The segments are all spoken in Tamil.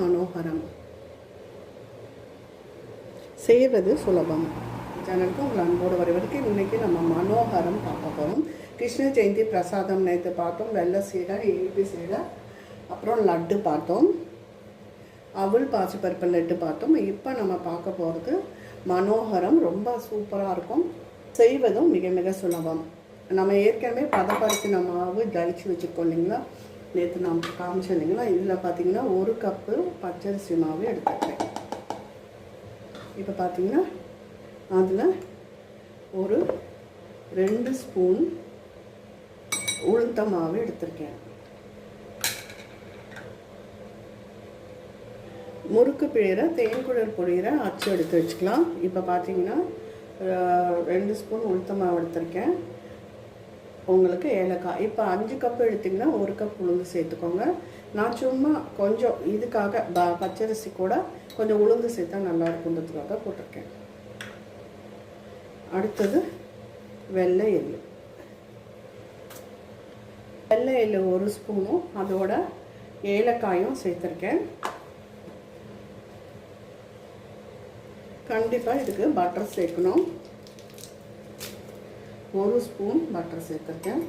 மனோகரம். செய்வது சுலபம். சேனலுக்கு உங்கள் அன்போடு வரைக்கும் இன்றைக்கி நம்ம மனோகரம் பார்க்க போகிறோம் கிருஷ்ண ஜெயந்தி பிரசாதம் நேற்று பார்த்தோம். வெள்ளை சீடை இனிப்பு சீடை அப்புறம் லட்டு பார்த்தோம். அவள் பாசிப்பருப்பு லட்டு பார்த்தோம். இப்போ நம்ம பார்க்க போகிறது மனோகரம். ரொம்ப சூப்பராக இருக்கும். செய்வதும் மிக மிக சுலபம். நம்ம ஏற்கனவே பதப்படுத்தின மாவு ஜலிச்சு வச்சுருக்கோம் இல்லைங்களா? நேற்று நான் காமிச்சேன் இல்லைங்களா? இதில் பார்த்தீங்கன்னா ஒரு கப்பு பச்சரிசி மாவு எடுத்துக்கிறேன் இப்போ பார்த்தீங்கன்னா அதில் ஒரு ரெண்டு ஸ்பூன் உளுத்த மாவு எடுத்திருக்கேன். முறுக்கு பிழையரை தேன்குழல் பொழிகிற அச்சு எடுத்து வச்சுக்கலாம். இப்போ பார்த்தீங்கன்னா ரெண்டு ஸ்பூன் உளுத்த மாவு எடுத்திருக்கேன். உங்களுக்கு ஏலக்காய். இப்போ அஞ்சு கப் எடுத்திங்கன்னா ஒரு கப் உளுந்து சேர்த்துக்கோங்க. நான் சும்மா கொஞ்சம் இதுக்காக ப பச்சரிசி கூட கொஞ்சம் உளுந்து சேர்த்தா நல்லா இருக்குன்றதுக்காக போட்டிருக்கேன். அடுத்தது வெள்ளை எள்ளு. வெள்ளை எள்ளு ஒரு ஸ்பூனும் அதோட ஏலக்காயும் சேர்த்துருக்கேன். கண்டிப்பாக இதுக்கு பட்டர் சேர்க்கணும். ஒரு ஸ்பூன் பட்டர் சேர்த்துருக்கேன்.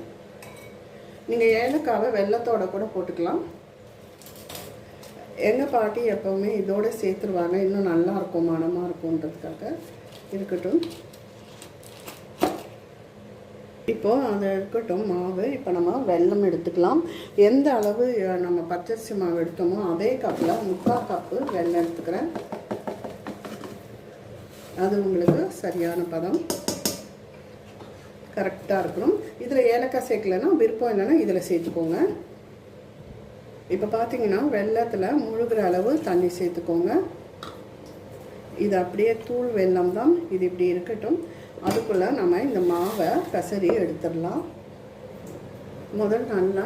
நீங்கள் ஏலக்காவை வெள்ளத்தோட கூட போட்டுக்கலாம். எங்கள் பாட்டி எப்போவுமே இதோட சேர்த்துருவாங்க. இன்னும் நல்லா இருக்கும் மனமாக இருக்கும்ன்றதுக்காக. இருக்கட்டும். இப்போது அது இருக்கட்டும் மாவு. இப்போ நம்ம வெல்லம் எடுத்துக்கலாம். எந்த அளவு நம்ம பச்சரிசி மாவு எடுத்தோமோ அதே கப்பில் முக்கால் கப்பு வெல்லம் எடுத்துக்கிறேன். அது உங்களுக்கு சரியான பதம். கரெக்டாக இருக்கணும். இதில் ஏலக்காய் சேர்க்கலைன்னா விருப்பம் இல்லைன்னா இதில் சேர்த்துக்கோங்க. இப்போ பார்த்தீங்கன்னா வெள்ளத்தில் முழுகிற அளவு தண்ணி சேர்த்துக்கோங்க. இது அப்படியே தூள் வெல்லம் தான். இது இப்படி இருக்கட்டும். அதுக்குள்ளே நம்ம இந்த மாவை கசரி எடுத்துடலாம். முதல் நல்லா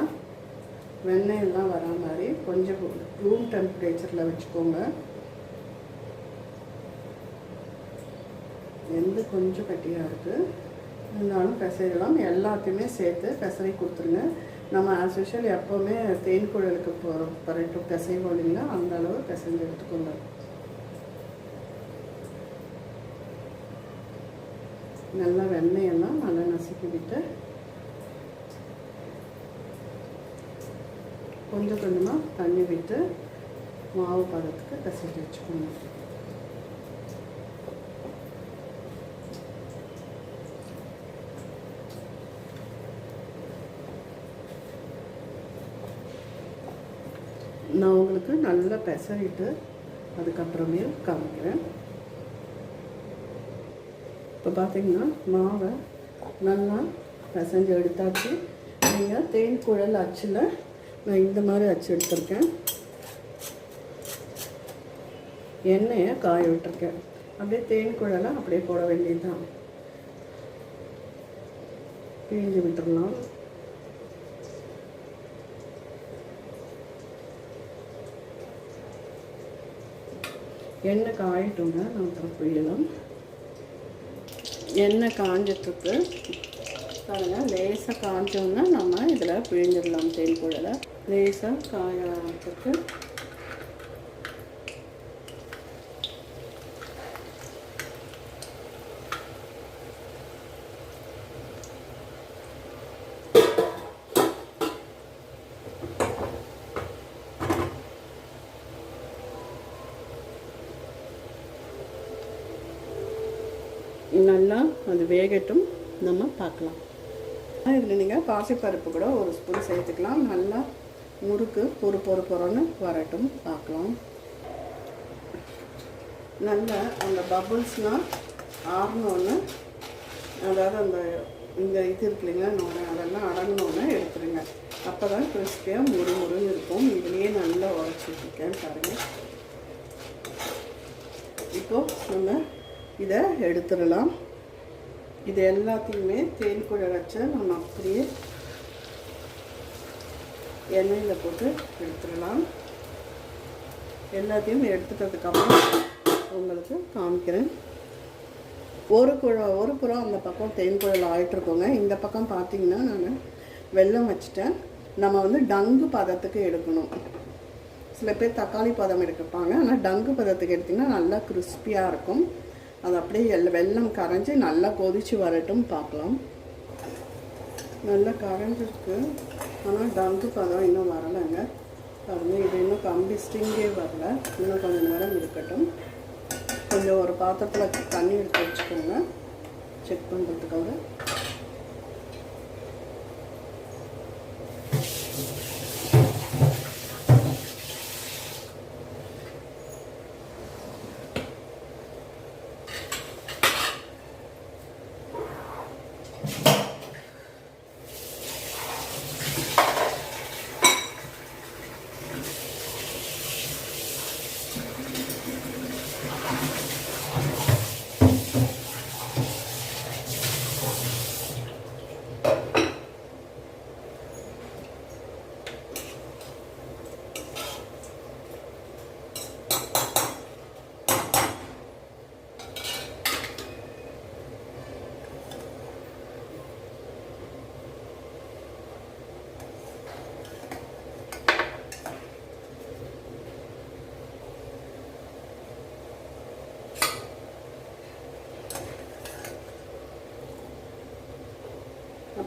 வெண்ணெயெல்லாம் வரா மாதிரி கொஞ்சம் ரூம் டெம்பரேச்சரில் வச்சுக்கோங்க. எந்த கொஞ்சம் கட்டியாக இருக்குது இருந்தாலும் பிசையலாம். எல்லாத்தையுமே சேர்த்து பெசரி கொடுத்துருங்க. நம்ம ஆஸ் யூஷுவல் எப்போவுமே தேன் குழலுக்கு போகிறோம் பரட்டும் பிசைவோம் இல்லைங்களா? அந்த அளவு பிசைஞ்சு எடுத்துக்கோங்க. நல்லா வெண்ணெயெல்லாம் நல்லா நசுக்கி விட்டு கொஞ்சம் கொஞ்சமாக தண்ணி விட்டு மாவு பதத்துக்கு பிசைஞ்சு வச்சுக்கோங்க. நான் உங்களுக்கு நல்லா பெசரிட்டு அதுக்கப்புறமே காமிக்கிறேன். இப்போ பார்த்தீங்கன்னா மாவை நல்லா பிசைஞ்சு எடுத்தாச்சு. நீங்கள் தேன் குழல் அச்சில் நான் இந்த மாதிரி அச்சு எடுத்திருக்கேன். எண்ணெயை காய விட்டுருக்கேன். அப்படியே தேன் குழலை அப்படியே போட வேண்டியதுதான். பிழிஞ்சு விட்டுறலாம். எண்ணெய் காயட்டுங்க நான் அப்புறம் புரியலாம் எண்ணெய் காஞ்சத்துக்கு பாருங்கள் லேசாக காஞ்சோன்னா நம்ம இதில் பிழிஞ்சிடலாம் தேன் குழலை லேசாக காயத்துக்கு நல்லா அது வேகட்டும். நம்ம பார்க்கலாம். இதில் நீங்கள் பாசிப்பருப்பு கூட ஒரு ஸ்பூன் சேர்த்துக்கலாம். நல்லா முறுக்கு பொறு பொறு பொறுன்னு வரட்டும். பார்க்கலாம். நல்லா அந்த பபுள்ஸ்னால் ஆறணுன்னு அதாவது அந்த இந்த இது இருக்கு இல்லைங்களா நோனை அதெல்லாம் அடங்கணுன்னு எடுத்துருங்க. அப்போ தான் கிறிஸ்பியாக முறு முறுன்னு இருக்கும். இதுலேயே நல்லா உரைச்சிட்ருக்கேன் பாருங்கள் இப்போது நம்ம இதை எடுத்துடலாம். இது எல்லாத்தையுமே தேன் குழல் வச்ச நம்ம அப்படியே எண்ணெயில் போட்டு எடுத்துடலாம். எல்லாத்தையும் எடுத்துட்டதுக்கப்புறம் உங்களுக்கு காமிக்கிறேன். ஒரு குழ ஒரு புறம் அந்த பக்கம் தேன் குழல் ஆயிட்டுருக்கோங்க. இந்த பக்கம் பார்த்தீங்கன்னா நான் வெல்லம் வச்சுட்டேன். நம்ம வந்து டங்கு பதத்துக்கு எடுக்கணும். சில பேர் தக்காளி பதம் எடுப்பாங்க ஆனால் டங்கு பதத்துக்கு எடுத்திங்கன்னா நல்லா கிறிஸ்பியாக இருக்கும். அது அப்படியே எல்ல வெள்ளம் கரைஞ்சி நல்லா கொதிச்சு வரட்டும் பார்க்கலாம். நல்லா கரைஞ்சிருக்கு. ஆனால் டங்கு பதம் இன்னும் வரலைங்க. பாருங்க இது இன்னும் கம்பி ஸ்டிங்கே வரல. இன்னும் கொஞ்சம் நேரம் இருக்கட்டும். கொஞ்சம் ஒரு பாத்திரத்தில் தண்ணி எடுத்து வச்சுக்கோங்க. செக் பண்ணுறதுக்காக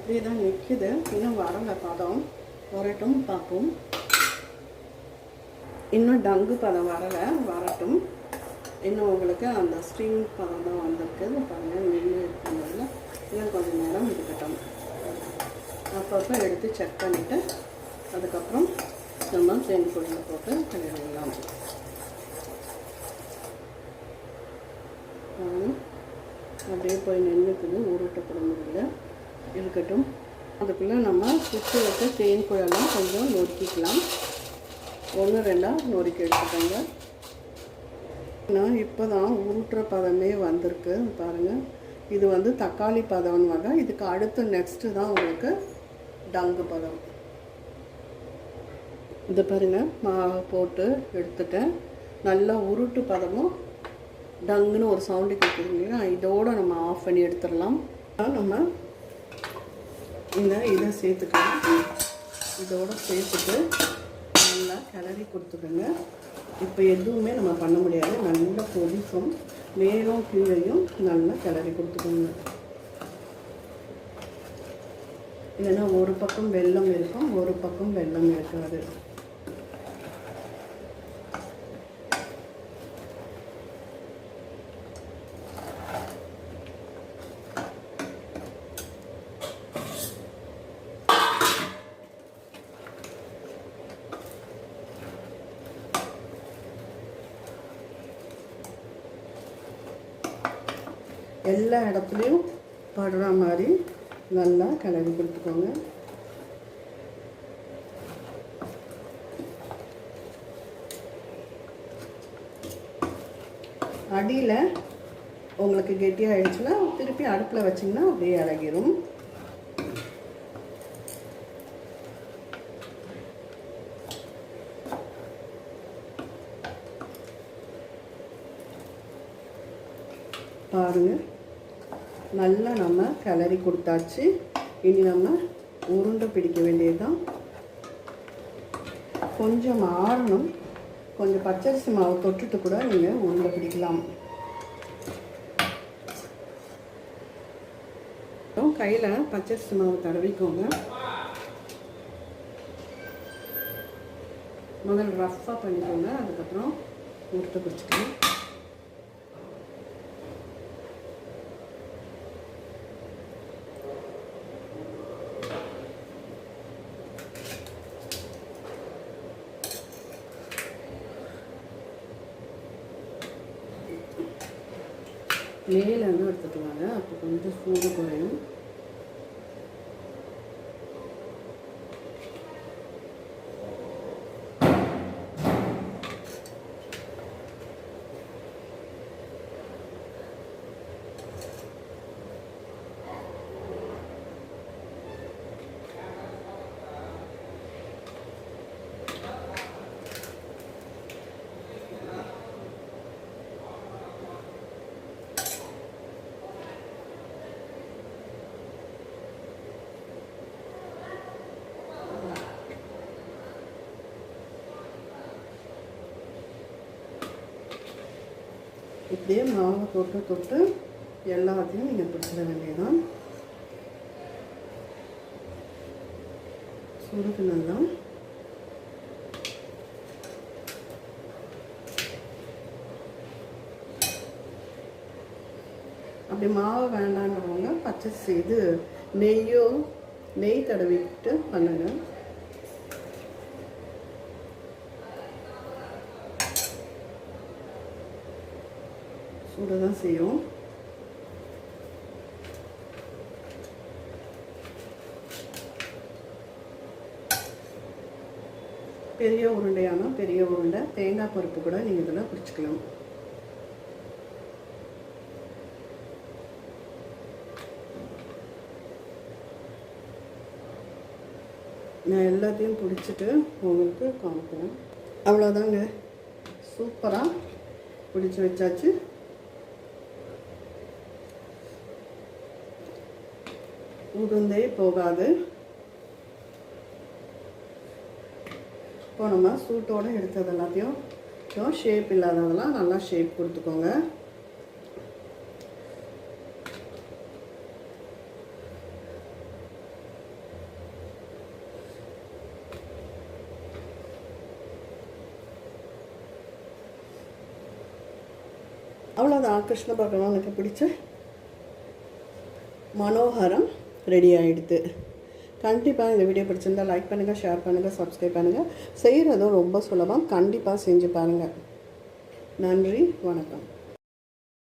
அப்படியே தான் நிற்கிது. இன்னும் வரல பதம். வரட்டும் பார்ப்போம். இன்னும் டங்கு பதம் வரலை வரட்டும். இன்னும் உங்களுக்கு அந்த ஸ்ட்ரீம் பதம் தான் வந்திருக்கு. பாருங்கள் நின்று இருக்கிறதுல இன்னும் கொஞ்சம் நேரம் இருக்கட்டும். அப்பப்போ எடுத்து செக் பண்ணிவிட்டு அதுக்கப்புறம் நம்ம தேன் பொடியில் போட்டு கழுவிடலாம். அப்படியே போய் நின்றுக்குது உருட்டப்பட முடியல இருக்கட்டும். அதுக்குள்ளே நம்ம சுற்றி வச்ச தேன் குழலாம் கொஞ்சம் நொறுக்கிக்கலாம். ஒன்று ரெண்டாக நொறுக்கி எடுத்துக்கோங்க. நான் இப்போ தான் உருட்டுற பதமே வந்திருக்கு. பாருங்கள் இது வந்து தக்காளி பதம்னு வகை. இதுக்கு அடுத்து நெக்ஸ்ட்டு தான் உங்களுக்கு டங்கு பதம். இது பாருங்கள் மாவு போட்டு எடுத்துட்டேன். நல்லா உருட்டு பதமும் டங்குன்னு ஒரு சவுண்டு கேட்குதுங்களா இதோடு நம்ம ஆஃப் பண்ணி எடுத்துடலாம். நம்ம இந்த இதை சேர்த்துக்கலாம் இதோட சேர்த்துட்டு நல்லா கிளறி கொடுத்துக்கோங்க. இப்போ எதுவுமே நம்ம பண்ண முடியாது. நல்லா கொதிக்கும். மேலும் கீழையும் நல்லா கிளறி கொடுத்துக்கோங்க. இல்லைன்னா ஒரு பக்கம் வெள்ளம் இருக்கும் ஒரு பக்கம் வெள்ளம் இருக்காது. எல்லா இடத்துலையும் படுற மாதிரி நல்லா கிளறி கொடுத்துக்கோங்க. அடியில் உங்களுக்கு கெட்டியாக ஆயிடுச்சுன்னா திருப்பி அடுப்பில் வச்சிங்கன்னா அப்படியே இறங்கிடும் பாருங்கள் நல்லா நம்ம கிளறி கொடுத்தாச்சு. இனி நம்ம உருண்டை பிடிக்க வேண்டியதுதான். கொஞ்சம் ஆறணும். கொஞ்சம் பச்சரிசி மாவு தொட்டுட்டு கூட நீங்கள் உருண்டை பிடிக்கலாம். கையில் பச்சரிசி மாவு தடவிக்கோங்க. முதல் ரஃப்பாக பண்ணிக்கோங்க. அதுக்கப்புறம் உருட்டை பிடிச்சிக்கலாம். மேலேருந்து எடுத்துகிட்டு வாங்க அப்போ கொஞ்சம் சூடு குறையும். இப்படியே மாவை தொட்டு தொட்டு எல்லாத்தையும் நீங்கள் பிடிச்சிட வேண்டியதான் சுடுது நல்லா. அப்படி மாவு வேண்டாங்கிறவங்க பச்சை இது நெய்யோ நெய் தடவிட்டு பண்ணுங்கள் சுட தான் செய்யும் பெரிய உருண்டையான பெரிய உருண்டை. தேங்காய் பருப்பு கூட நீங்கள் இதில் பிடிச்சிக்கலாம் நான் எல்லாத்தையும் பிடிச்சிட்டு உங்களுக்கு காமிக்கிறேன். அவ்வளோதாங்க சூப்பராக பிடிச்சி வச்சாச்சு. உருந்தே போகாது. இப்போ நம்ம சூட்டோடு எடுத்தது எல்லாத்தையும் ஷேப் இல்லாததெல்லாம் நல்லா ஷேப் கொடுத்துக்கோங்க. அவ்வளோதான் கிருஷ்ண பகவானுக்கு பிடிச்ச மனோகரம். ரெடி ஆகிடுது கண்டிப்பாக இந்த வீடியோ பிடிச்சிருந்தா லைக் பண்ணுங்கள் ஷேர் பண்ணுங்கள் சப்ஸ்கிரைப் பண்ணுங்கள் செய்கிறதும் ரொம்ப சுலபம். கண்டிப்பாக செஞ்சு பாருங்கள் நன்றி வணக்கம்.